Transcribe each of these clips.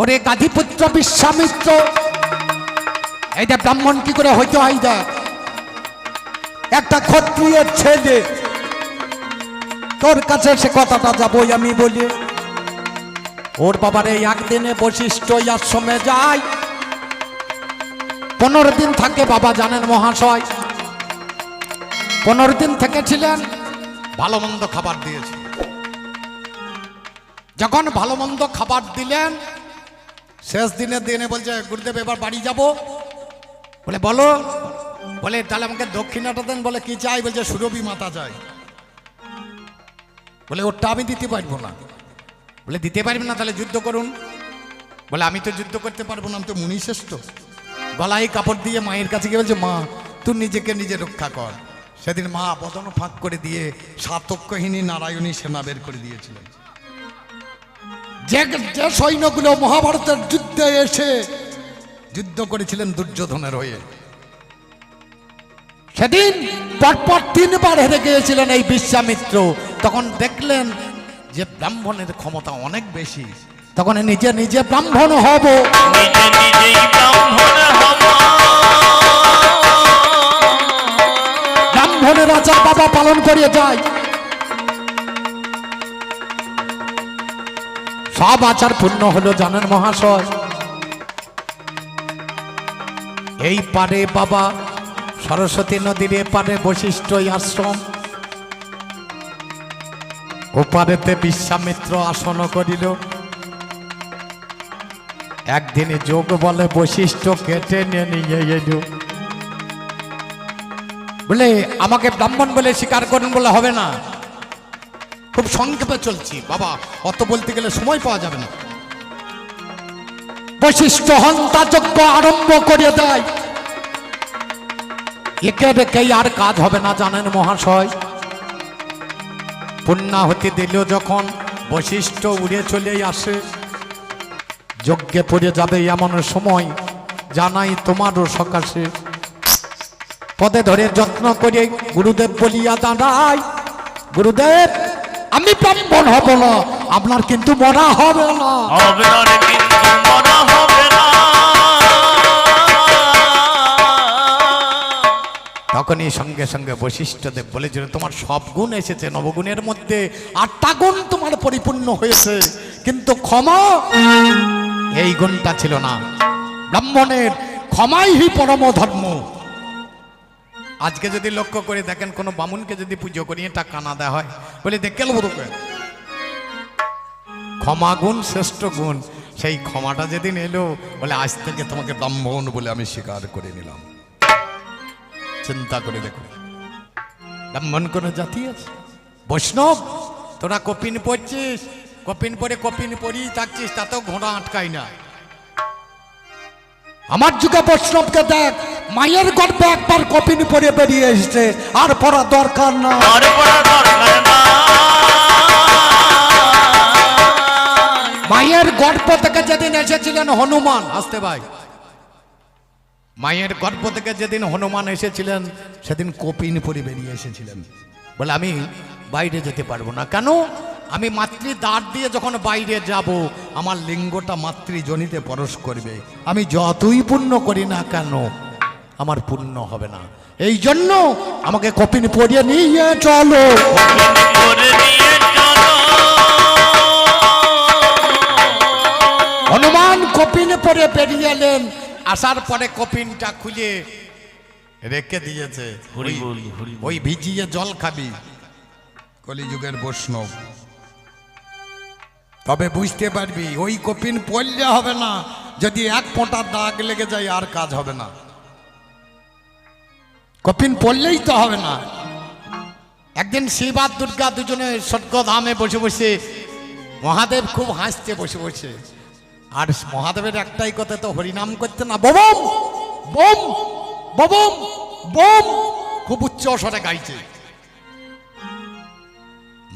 ওরে গাধিপুত্র বিশ্বামিত্র। এইটা ব্রাহ্মণ কি করে হইতে হয় দেখ একটা ক্ষত্রিয়ের ছেলে। তোর কাছে সে কথাটা যাবই আমি বলি। ওর বাবার এই একদিনে বৈশিষ্ট্য আশ্রমে যায়। পনেরো দিন থাকে বাবা জানেন মহাশয়। পনেরো দিন থেকেছিলেন ভালো মন্দ খাবার দিয়েছে। যখন ভালো মন্দ খাবার দিলেন শেষ দিনের দিনে বলছে, গুরুদেব, এবার বাড়ি যাব। বলে, বলো। বলে, তাহলে আমাকে দক্ষিণাটা দেন। বলে, কি চাই? বলছে, সুরভি মাতা চাই। বলে, ওরটা আমি দিতে পারব না। বলে, দিতে পারবে না, তাহলে যুদ্ধ করুন। বলে, আমি তো যুদ্ধ করতে পারব না, আমি তো মুনি শ্রেষ্ঠ। গলায় কাপড় দিয়ে মায়ের কাছে গিয়ে বলছে, মা, তুই নিজেকে নিজে রক্ষা কর। সেদিন মা বদন ফাঁক করে দিয়ে সাতক্যহীনী নারায়ণী সেনা বের করে দিয়েছিলেন। যে যে সৈন্যগুলো মহাভারতের যুদ্ধে এসে যুদ্ধ করেছিলেন দুর্যোধনের হয়ে সেদিন পরপর তিনবার হেরে গিয়েছিলেন এই বিশ্বামিত্র। তখন দেখলেন যে ব্রাহ্মণের ক্ষমতা অনেক বেশি। তখন নিজে নিজে ব্রাহ্মণ হব। ব্রাহ্মণের আচার বাবা পালন করিয়ে যায়। সব আচার পূর্ণ হলো জানেন মহাশয়। এই পারে বাবা সরস্বতী নদীর এপারে বৈশিষ্ট্য আশ্রম। ওপারেতে বিশ্বামিত্র আসন করিল। একদিনে যোগ বলে বৈশিষ্ট্য কেটে নিয়ে নিয়ে এলো। বলে, আমাকে ব্রাহ্মণ বলে স্বীকার করুন বলে হবে না। খুব সংক্ষেপে চলছি। বাবা, অত বলতে গেলে সময় পাওয়া যাবে না। বৈশিষ্ট্য হন্তাযজ্ঞ আরম্ভ করে দেয়। একে রেখেই আর কাজ হবে না জানেন মহাশয়। পুণ্যাহতি দিল যখন বৈশিষ্ট্য উড়ে চলে আসে, যজ্ঞে পড়ে যাবে এমন সময়, জানাই তোমারও সকাশে। পদে ধরে যত্ন করে গুরুদেব বলিয়া দাঁড়াই গুরুদেব আমি ব্রাহ্মণ হব না। আপনার কিন্তু মরা হবে না। হবে না রে কিন্তু মরা হবে না। তখনই সঙ্গে সঙ্গে বৈশিষ্ট্যদেব বলেছিল তোমার সব গুণ এসেছে নবগুণের মধ্যে আটটা গুণ তোমার পরিপূর্ণ হয়েছে। কিন্তু ক্ষমা এই গুণটা ছিল না। ব্রাহ্মণের ক্ষমাই হি পরম ধর্ম আজকে যদি লক্ষ্য করে দেখেন, কোনো বামুনকে যদি পুজো করিয়ে টাকা না দেওয়া হয়, বলে, দেখে তোকে ক্ষমা গুণ, শ্রেষ্ঠ গুণ। সেই ক্ষমাটা যেদিন এলো, বলে, আজ থেকে তোমাকে ব্রাহ্মণ বলে আমি স্বীকার করে নিলাম। চিন্তা করে দেখো। ব্রাহ্মণ কোন জাতি আছে? বৈষ্ণব? তোরা কপিন পড়ছিস? কপিন পরে কপিন পরি থাকছিস, তাতেও ঘোড়া আটকাই না। আমার যুগে বৈষ্ণবকে দেখ মায়ের গর্ভে একবার কপিন পরে বেরিয়ে এসেছে আর পড়া দরকার না। মায়ের গর্ভ থেকে যেদিন এসেছিলেন হনুমান আসতে ভাই। মায়ের গর্ভ থেকে যেদিন হনুমান এসেছিলেন সেদিন কপিন পরে বেরিয়ে এসেছিলেন। বলে আমি বাইরে যেতে পারব না। কেন? আমি মাতৃ দাঁড় দিয়ে যখন বাইরে যাব আমার লিঙ্গটা মাতৃজনিতে পরশ করবে। আমি যতই পুণ্য করি না কেন আমার পুণ্য হবে না। এই জন্য আমাকে কপিন পরিয়ে নিয়ে চলো। হনুমান কপিন পরে বেরিয়ে এলেন। আসার পরে কপিনটা খুলে রেখে দিয়েছে। হরি ওই- হরি ওই ভিজিয়ে জল খাবি। কলিযুগের বৈষ্ণব। তবে বুঝতে পারবি, ওই কপিন পড়লে হবে না। যদি এক ফোঁটা দাগ লেগে যায়, আর কাজ হবে না। কপিন পড়লেই তো হবে না। একদিন আর দুর্গা দুজনে স্বর্গধামে বসে বসে, মহাদেব খুব হাসছে বসে বসে। আর মহাদেবের একটাই কথা তো, হরিনাম করতে না, বোম! বোম! বোম! বোম! খুব উচ্চ স্বরে গাইছে।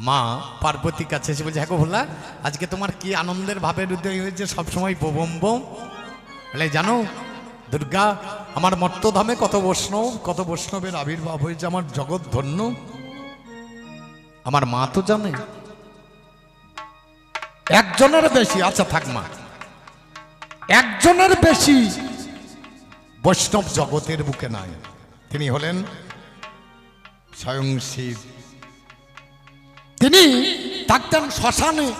মা পার্বতী কাছে এসে বলছে হ্যাঁ ভোলা, আজকে তোমার কি আনন্দের ভাবের উদয় হয়েছে? সবসময় বোম বোম। বলে, জানো, দুর্গা, আমার মর্তধামে কত বৈষ্ণব, কত বৈষ্ণবের আবির্ভাব হয়েছে আমার জগৎ ধন্য। আমার মা তো জানে। একজনের বেশি আচ্ছা থাক মা, একজনের বেশি বৈষ্ণব জগতের বুকে নাই। তিনি হলেন স্বয়ং শিব। তিনি থাকতেন শ্মশানে।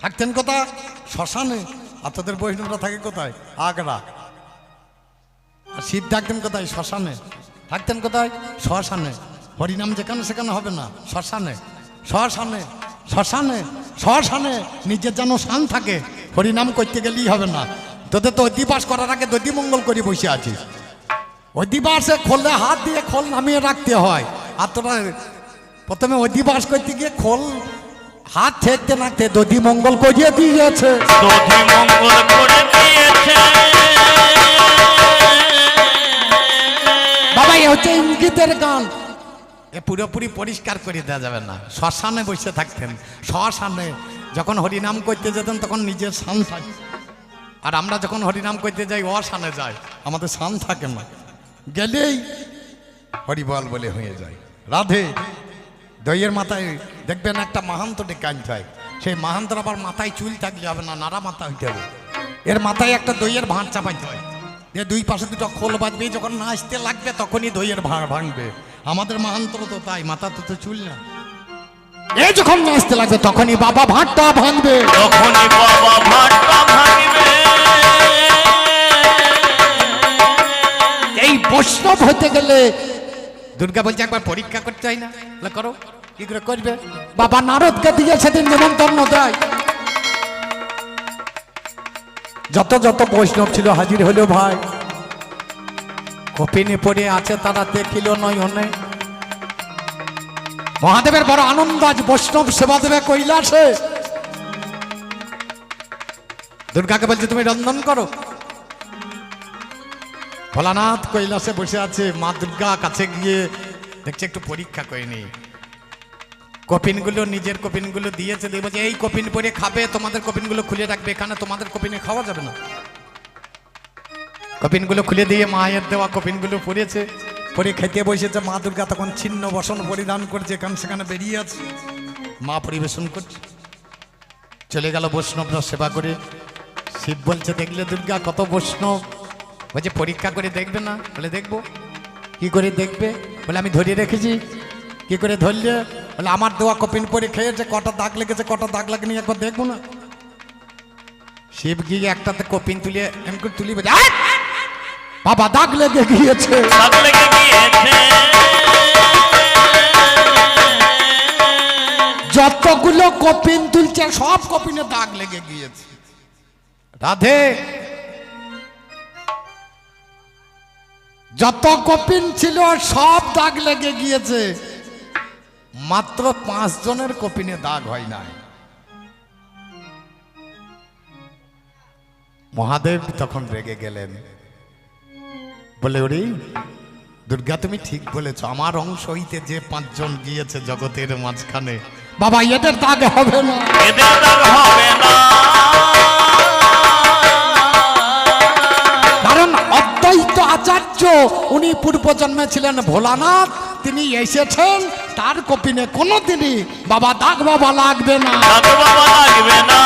থাকতেন কোথায়? শ্মশানে। আর তোদের বৈষ্ণবরা থাকে কোথায়? আগ্রা। আর শিব থাকতেন কোথায়? শ্মশানে। থাকতেন কোথায়? শ্মশানে। হরিনাম যেখানে সেখানে হবে না। শ্মশানে। শ্মশানে। শ্মশানে। শ্মশানে। নিজের যেন শান থাকে, হরিনাম করতে গেলেই হবে না। তোদের তো অধিবাস করার আগে দধি মঙ্গল করে বসে আছিস। অধিবাসে খোলে হাত দিয়ে খোল নামিয়ে রাখতে হয়। আর তোরা প্রথমে অধিবাস করতে গিয়ে খোল। হাত ঠেকতে নাকতে দধি মঙ্গল করিয়ে দিয়েছে। দধি মঙ্গল করে দিয়েছে। বাবা এ হচ্ছে ইঙ্গিতের গান। এ পুরোপুরি পরিষ্কার করে দেওয়া যাবে না। শ্মশানে বসে থাকতেন। শ্মশানে যখন হরিনাম করতে যেতেন তখন নিজের শান থাকে আর আমরা যখন হরিনাম করতে যাই অশানে যাই। আমাদের শান থাকে না। গেলেই হরিবল বলে হয়ে যায়। রাধে। দইয়ের মাথায় দেখবেন একটা মাহান্ত আনতে হয়। সেই মাহান্তর আবার মাথায় চুল থাকলে হবে না নাড়া মাথা হইতে হবে। এর মাথায় একটা দইয়ের ভাঁড় চাপাইতে হয়। যে দুই পাশে দুটো খোল বাঁধবে যখন নাচতে লাগবে তখনই দইয়ের ভাঁড় ভাঙবে। আমাদের মাহান্তর তো তাই মাথা তো তো চুল না। এ যখন নাচতে লাগবে তখনই বাবা ভাঁড়টা ভাঙবে। তখনই বাবা ভাটটা ভাঙবে। এই বৈষ্ণব হতে গেলে দুর্গা বলছে একবার পরীক্ষা করতে হয় না। করো। কি করে করবে? বাবা নারদকে দিয়ে সেদিন নিমন্ত্রণ দেয়। যত যত বৈষ্ণব ছিল হাজির হলো ভাই। কপিনে পড়ে আছে তারা দেখিল নয়নে। মহাদেবের বড় আনন্দ আজ বৈষ্ণব সেবা দেবে কৈলাসে। দুর্গাকে বলছে তুমি রন্ধন করো। ভোলানাথ কৈলাসে বসে আছে, মা দুর্গা কাছে গিয়ে দেখছে একটু পরীক্ষা করে নি। কপিনগুলো নিজের কপিনগুলো দিয়েছে দেখব যে এই কপিন পরে খাবে, তোমাদের কপিনগুলো খুলে রাখবে, এখানে তোমাদের কপিনে খাওয়া যাবে না। কপিনগুলো খুলে দিয়ে মায়ের দেওয়া কপিনগুলো পরেছে, পরে খেতে বসেছে, মা দুর্গা তখন ছিন্ন বসন পরিধান করছে, এখান সেখানে বেরিয়ে আছে। মা পরিবেশন করছে। চলে গেল বৈষ্ণবরা সেবা করে। শিব বলছে, দেখলে দুর্গা কত বৈষ্ণব বলছে পরীক্ষা করে দেখবে না? বলে দেখব। কি করে দেখবে? বলে আমি ধরিয়ে রেখেছি। কি করে ধরলে? বলে আমার দেওয়া কপিন পরে খেয়েছে কটা দাগ লেগেছে কটা দাগ লাগেনি একবার দেখব না। শিব গিয়ে একটাতে কপিন তুলে এমন করে তুলি বলে বাবা দাগ লেগে গিয়েছে। দাগ লেগে গিয়েছে। যতগুলো কপিন তুলছে সব কপিনে দাগ লেগে গিয়েছে। রাধে! যত কপিন ছিল, সব দাগ লেগে গিয়েছে। মাত্র পাঁচ জনের কপিনে দাগ হয় নাই। মহাদেব তখন রেগে গেলেন। বলে, ওরে, দুর্গা, তুমি ঠিক বলেছ। আমার অংশ হইতে যে পাঁচজন গিয়েছে জগতের মাঝখানে, বাবা, এদের দাগ হবে না। এদের দাগ হবে না। পূর্বজন্মে ছিলেন ভোলানাথ। তিনি এসেছেন তার কপিনে কোনোদিনই বাবা দাগ বাবা লাগবে না। দাগ বাবা লাগবে না।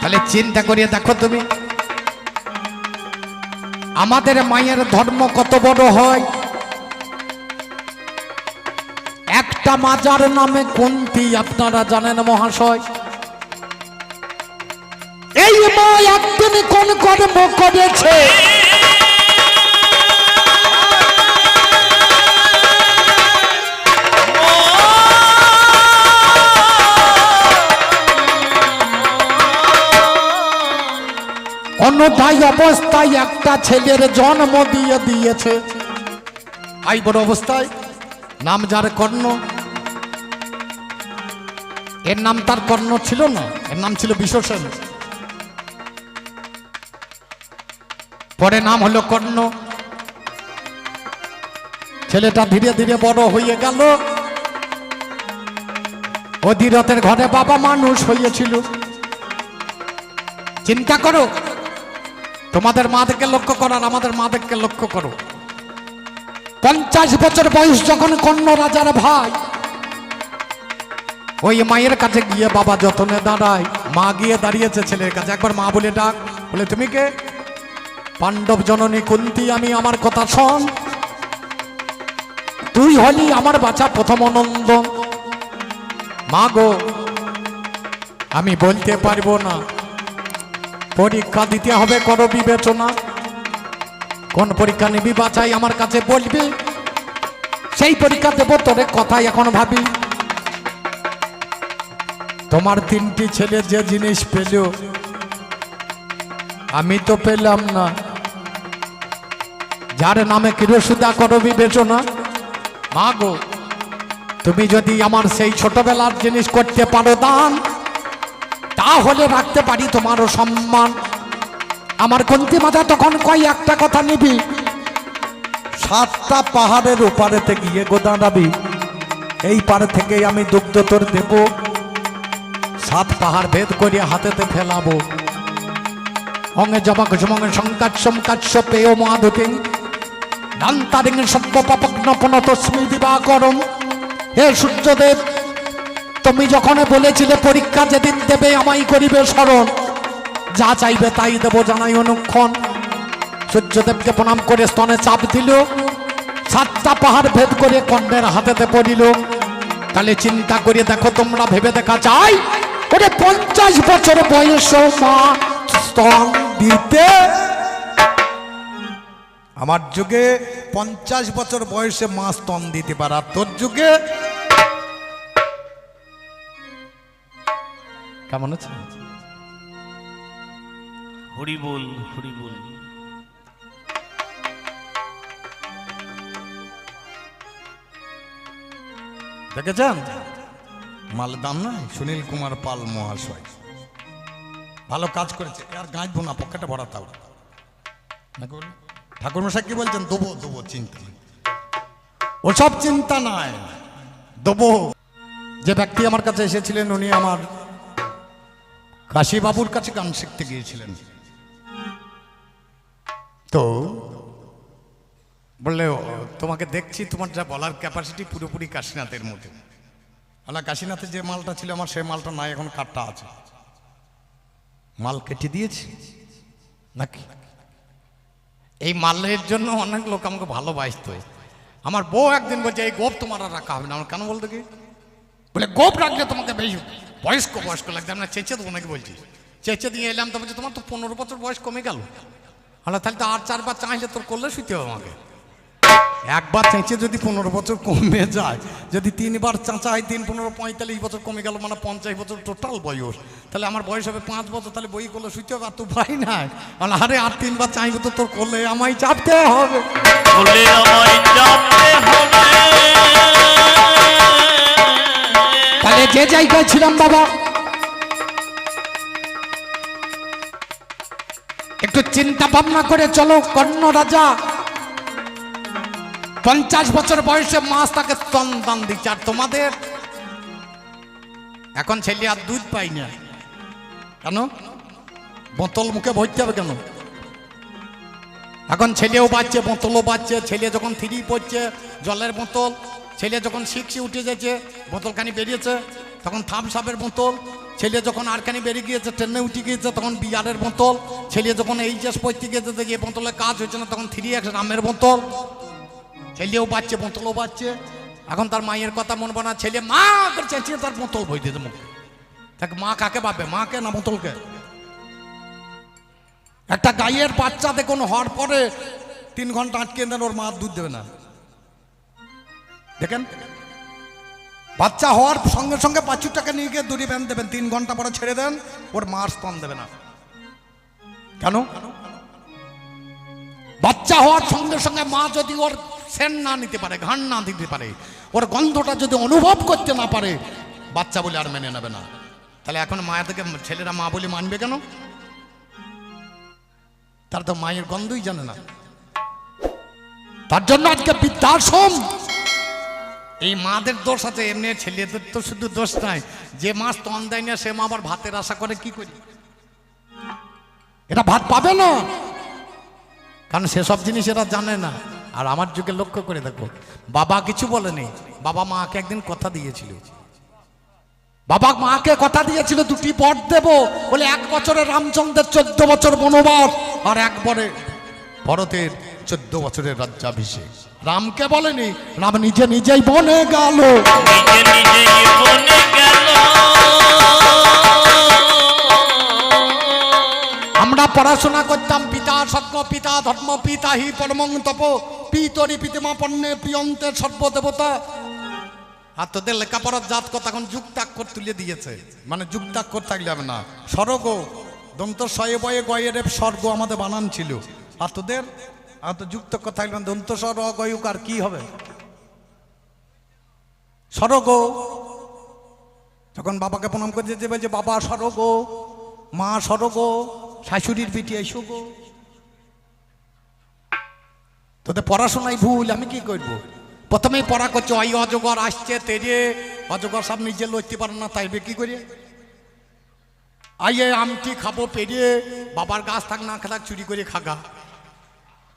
তাহলে চিন্তা করিয়ে দেখো তুমি। আমাদের মায়ের ধর্ম কত বড় হয়। একটা মাজার নামে কোনটি আপনারা জানেন মহাশয়? একদিন কোন কর্ম করেছে? অন্যথায় অবস্থায় একটা ছেলের জন্ম দিয়ে দিয়েছে। আই বড় অবস্থায় নাম যার কর্ণ? এর নাম তার কর্ণ ছিল না, এর নাম ছিল বিশ্বসেন। পরে নাম হলো কর্ণ। ছেলেটা ধীরে ধীরে বড় হয়ে গেল। অধীরথের ঘরে বাবা মানুষ হয়েছিল। চিন্তা করো, তোমাদের মাদেরকে লক্ষ্য করার আমাদের মাদেরকে লক্ষ্য করো। পঞ্চাশ বছর বয়স যখন কর্ণ রাজার ভাই, ওই মায়ের কাছে গিয়ে বাবা যতনে দাঁড়ায়, মা গিয়ে দাঁড়িয়েছে ছেলের কাছে। একবার মা বলে ডাক, বলে, তুমি কে? পাণ্ডব জননী কুন্তি, আমি আমার কথা শোন। তুই হলি আমার বাচ্চা প্রথম নন্দ মা গো আমি বলতে পারব না। পরীক্ষা দিতে হবে, করো বিবেচনা। কোন পরীক্ষা নিবি বাছাই আমার কাছে বলবি? সেই পরীক্ষা দেবো, তোরে কথাই এখন ভাবি। তোমার তিনটি ছেলে যে জিনিস পেল, আমি তো পেলাম না। যার নামে কিরসুদা করো বিবেচনা। মা গো তুমি যদি আমার সেই ছোটবেলার জিনিস করতে পারো দান, তাহলে রাখতে পারি তোমারও সম্মান। আমার কন্তি মাথা তখন কয়, একটা কথা নিবি, সাতটা পাহাড়ের ওপারেতে গিয়ে গো দাঁড়াবি এই পারে থেকে আমি দুগ্ধ তোর দেব, সাত পাহাড় ভেদ করে হাতেতে ফেলাবো। অঙ্গে জমক জমঙ্গে সংকাচ্যম কাচ্য তস্মি দিবাকরম হে সূর্যদেব, তুমি যখন বলেছিলে পরীক্ষা যেদিন দেবে আমায় করিবে স্মরণ, যা চাইবে তাই দেব জানাই অনুক্ষণ। সূর্যদেবকে প্রণাম করে স্তনে চাপ দিল, সাতটা পাহাড় ভেদ করে কর্ণের হাতেতে পড়িল। তাহলে চিন্তা করে দেখো তোমরা ভেবে দেখা চাই ওরে পঞ্চাশ বছর বয়স মা স্তন দিতে আমার যুগে পঞ্চাশ বছর বয়সে মা স্তন দিতে পারে আর তোর যুগে? কেমন আছে? হরি বল হরি বল। দেখেছেন? মাল দাম নাই সুনীল কুমার পাল মহাশয়। ভালো কাজ করেছে। আর গাঁজবো না পকেটে ভরা তাও ঠাকুর মশাই কি বলছেন? দেবো দেবো চিন্তা। ওসব চিন্তা নাই। দেবো। যে ব্যক্তি আমার কাছে এসেছিলেন উনি আমার কাশীবাবুর কাছে গান শিখতে গিয়েছিলেন। তো বললে "ও, তোমাকে দেখছি তোমার যা বলার ক্যাপাসিটি পুরোপুরি কাশীনাথের মতো আলা কাশীনাথের যে মালটা ছিল আমার সেই মালটা নাই এখন কাটটা আছে। মাল কেটে দিয়েছি? নাকি? এই মাল্যের জন্য অনেক লোক আমাকে ভালোবাসত। আমার বউ একদিন বলছে, এই গোপ তোমার আর রাখা হবে না। আমার কেন বলতো কি? বলে, গোপ রাখলে তোমাকে বেশি বয়স্ক বয়স্ক লাগছে। আমরা চেঁচে দেবো নাকি? বলছি। চেঁচে দিয়ে এলাম, তো বলছে, তোমার তো পনেরো বছর বয়স কমে গেল। আলা তাহলে তো আর চারবার চাইলে তোর করলে শুতে হবে আমাকে। একবার চেঁচে যদি পনেরো বছর কমে যায় যদি তিনবার চাঁচাই তিন পনেরো পঁয়তাল্লিশ বছর কমে গেল মানে পঞ্চাশ বছর টোটাল বয়স তাহলে আমার বয়স হবে পাঁচ বছর তাহলে বই করলে শুইতে হবে আর তো ভাই নাই। মানে আরে আর তিনবার চাইব তো তোর করলে আমায় চাপতে হবে। তাহলে যে জায়গায় ছিলাম বাবা একটু চিন্তা ভাবনা করে চলো কর্ণ রাজা। পঞ্চাশ বছর বয়সে মাছ তাকে স্তন দান দিচ্ছে। আর তোমাদের? এখন ছেলে আর দুধ পাই না। কেন? বোতল মুখে ভরতে হবে কেন? এখন ছেলেও বাচ্চে বোতলও বাচ্চে ছেলে যখন থ্রি পড়ছে, জলের বোতল। ছেলে যখন সিক্সে উঠে যাচ্ছে, বোতলখানি বেরিয়েছে, তখন থাম সাপের বোতল। ছেলে যখন আরখানি বেরিয়ে গিয়েছে, ট্রেনে উঠে গিয়েছে, তখন বিয়ারের বোতল। ছেলে যখন এইচএস পড়তে গিয়েছে যে বোতলে কাজ হয়েছে না, তখন থ্রি এক্স রামের বোতল। ছেলেও বাচ্চে, বোতলও বাচ্চে। এখন তার মায়ের কথা মনে না, ছেলে মা করে চেঁচিয়ে তার বোতল বই দিতে মুখ তাকে মা কাকে পাবে মাকে না বোতলকে? একটা গাইয়ের বাচ্চা দেখুন হওয়ার পরে তিন ঘণ্টা আটকে দেন ওর মা দুধ দেবে না। দেখেন? বাচ্চা হওয়ার সঙ্গে সঙ্গে বাচ্চুটাকে নিয়ে গিয়ে দড়ি ব্যান দেবেন, তিন ঘণ্টা পরে ছেড়ে দেন, ওর মার স্তন দেবে না। কেন? বাচ্চা হওয়ার সঙ্গে সঙ্গে মা যদি ওর সেন না নিতে পারে, ঘান না দিতে পারে, ওর গন্ধটা যদি অনুভব করতে না পারে, বাচ্চা বলে আর মেনে নেবে না। তাহলে এখন মায়ের থেকে ছেলেরা মা বলে মানবে কেন? তার তো মায়ের গন্ধই জানে না। তার জন্য আজকে বৃদ্ধাশ্রম। এই মাদের দোষ আছে, এমনি ছেলেদের তো শুধু দোষ নাই। যে মা স্তন দেয় না সে মা আবার ভাতের আশা করে, কি করি? এটা ভাত পাবে না। কারণ সেসব জিনিস এরা জানে না। আর আমার যুগে লক্ষ্য করে দেখো বাবা কিছু বলেনি বাবা মাকে একদিন কথা দিয়েছিল। বাবা মাকে কথা দিয়েছিল দুটি বর দেব বলে এক বছরে রামচন্দ্রের চোদ্দ বছর বনবাস আর একবারে ভরতের চোদ্দ বছরের রাজ্যাভিষেক। রামকে বলেনি রাম নিজে নিজেই বনে গেল। নিজে নিজেই বনে গেল। আমরা পড়াশোনা করতাম পিতা পিতা ধর্ম পিতা হি পরমং তপ, পিতরি পিতিমা পণ্যে প্রিয়ন্তের সর্বদেবতা। আর তোদের লেখাপড়ার জাত কথা এখন যুক্তাক্ষর তুলে দিয়েছে। মানে যুক্তাক্ষর থাকলে হবে না। স্বর্গ, দন্ত শয়ে বয়ে গয়ের স্বর্গ আমাদের বানান ছিল। আর তোদের আর তো যুক্তাক্ষর থাকলে দন্ত স্বর অগয়ুক আর কি হবে? স্বর্গ। যখন বাবাকে প্রণাম করে যেতে বলছে বাবা স্বর্গ, মা স্বর্গ, শাশুড়ির পিঠে এসো গো। তোদের পড়াশোনায় ভুল, আমি কি করব? প্রথমেই পড়া করছে, ওই অজগর আসছে তেরে অজগর সব নিজে লড়তে পারে না, তাইবে কি করে? আইয়ে, আমটি খাব পেরিয়ে বাবার গাছ থাক না খাক চুরি করে খাগা।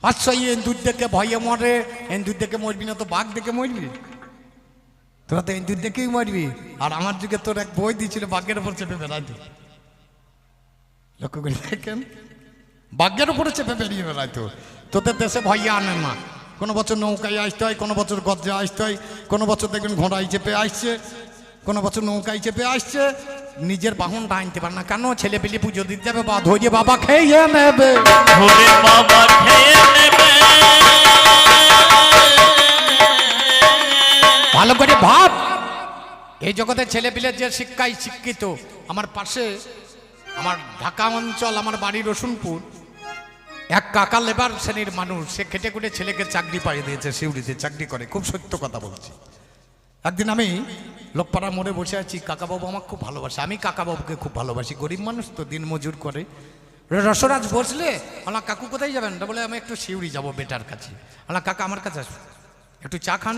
আচ্ছা এই এন্দুর দেখে ভয়ে মরে, এন্দুর দেখে মরবি না তো বাঘ দেখে মরবি? তোরা তো এন্দুর দেখেই মরবি, আর আমার যুগে তোর এক বই দিয়েছিল, বাঘের উপর চেপে বেড়াইতে লক্ষ্য করে দেখেন ভাগ্যের উপরে চেপে বেরিয়ে বেড়াইতো তোদের দেশে ভইয়া আনে না কোনো বছর নৌকায় আসতে হয় কোনো বছর গজ্জে আসতে হয় কোনো বছর দেখবেন ঘোড়ায় চেপে আসছে কোনো বছর নৌকায় চেপে আসছে। নিজের বাহনটা আনতে পারে না। কেন? ছেলে পেলে পুজো দিতে যাবে বা ধরিয়ে বাবা খেয়ে নেবে। বাবা খেয়ে নেবে। ভালো করে ভাব। এই জগতে ছেলে পিলে যে শিক্ষায় শিক্ষিত আমার পাশে আমার ঢাকা অঞ্চল আমার বাড়ি রসুনপুর এক কাকা লেবার শ্রেণির মানুষ, সে খেটে খুটে ছেলেকে চাকরি পাইয়ে দিয়েছে, সিউড়িতে চাকরি করে, খুব সত্য কথা বলছি। একদিন আমি লোকপাড়া মোড়ে বসে আছি, কাকাবাবু আমার খুব ভালোবাসে। আমি কাকাবাবুকে খুব ভালোবাসি, গরিব মানুষ তো, দিন মজুর করে। রসরাজ বসলে আমার কাকু কোথায় যাবেন? বলে, আমি একটু শিউড়ি যাব, বেটার কাছে। আমার কাকা আমার কাছে আসুন একটু চা খান।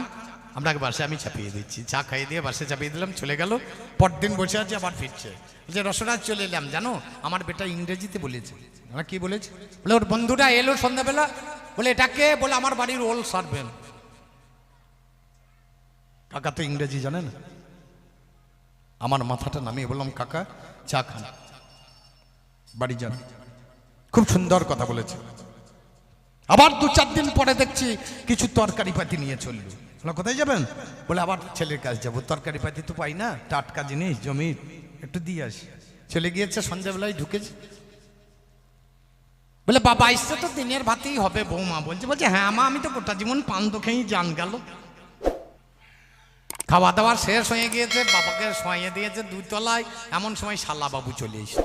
আপনাকে বাসে আমি চাপিয়ে দিচ্ছি। চা খাইয়ে দিয়ে বাসে চাপিয়ে দিলাম, চলে গেল। পরদিন বসে আছে, আবার ফিরছে। যে রসরাজ চলে এলাম, জানো? আমার বেটা ইংরেজিতে বলেছে। আমার কি বলেছে? বলে, ওর বন্ধুরা এলো সন্ধ্যাবেলা। বলে এটাকে বলে, আমার বাড়ির ওল সারবেন। কাকা তো ইংরেজি জানে না আমার মাথাটা নামিয়ে বললাম, কাকা, চা খান। বাড়ি যান। খুব সুন্দর কথা বলেছে। আবার দু চার দিন পরে দেখছি, কিছু তরকারি পাতি নিয়ে চলল। বলে কোথায় যাবেন? বলে, আবার ছেলের কাছে যাব। তরকারি পাতি তো পাই না। টাটকা জিনিস জমির একটু দিয়ে আসি। চলে গিয়েছে, সন্ধ্যাবেলায় ঢুকেছে। বলে, বাবা, এসছে তো দিনের ভাতেই হবে বৌমা। বলছে বলছে হ্যাঁ মা, আমি তো গোটা জীবন পান তো জান গেল। খাওয়া দাওয়া শেষ হয়ে গিয়েছে, বাবাকে শোয়াইয়ে দিয়েছে দুতলায় এমন সময় শালা বাবু চলে এসে